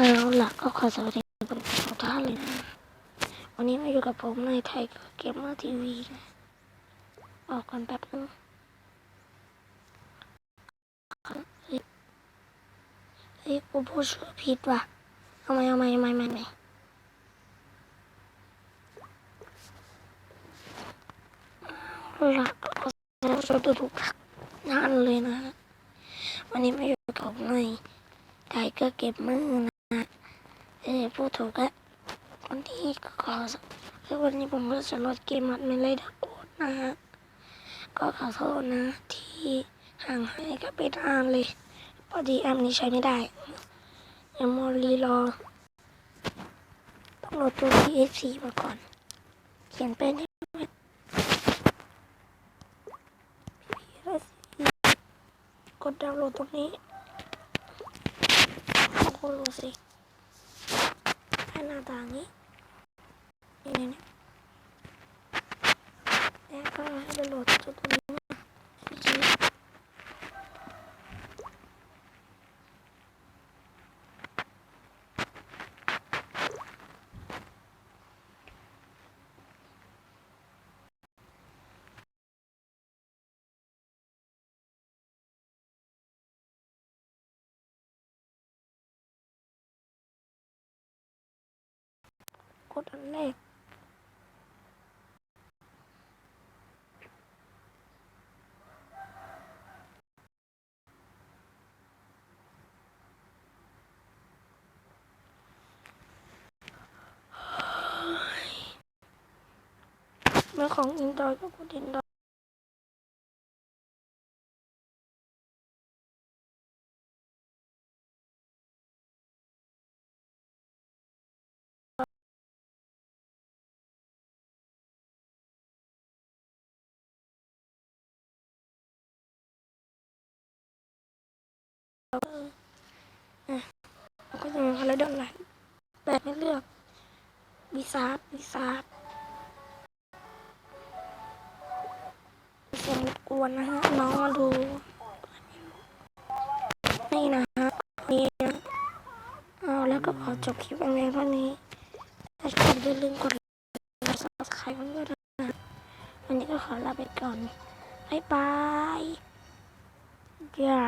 เอาล่ะก็ขอสวัสดีคุณผู้ชมท่านเลยนะวันนี้มาอยู่กับผมในไทยเกมเมอร์ทีวีนะออกกันแป๊บนึงเฮ้ยเฮ้ยกูพูดชื่อผิดว่ะเอาไมเอาไมเอาไมเอาไมหมเอาล่ะก็ขอสวัสดีทุกท่านเลยนะวันนี้มาอยู่กับผมในไทยเกมเมอร์นะ เออพูดถูกแล้ววันนี้ก็ขอคือวันนี้ผมก็จะลดเกมมัดไม่เลยดักโอดนะฮะ ก็ขอโทษนะ ที่ห่างหายกับไปนานเลยพอดีแอปนี้ใช้ไม่ได้ยังมอรีรอ ต้องโหลดตัว PHP มาก่อน เขียนเป็นให้ไหม PHP กดดาวน์โหลดตรงนี้โอ้โหดูสิ ให้หน้าตาอย่างนี้ นี่นี่นี่แล้วก็ให้ไปโหลดตัวตรงนี้มาเมื่อกี้ก ดอันแรกเมื่อของอินดอยก็กดอินดอย ให้เลือกวิซาร์ดวิซาร์ดเสียงรบกวนนะฮะ น้องมาดู นี่นะฮะนี่นะเอาแล้วก็ขอจบคลิปเพียงเท่านี้ถ้าชอบอย่าลืมกดไลค์ซับสไครต์กันด้วยนะวันนี้ก็ขอลาไปก่อน บ๊ายบายอย่า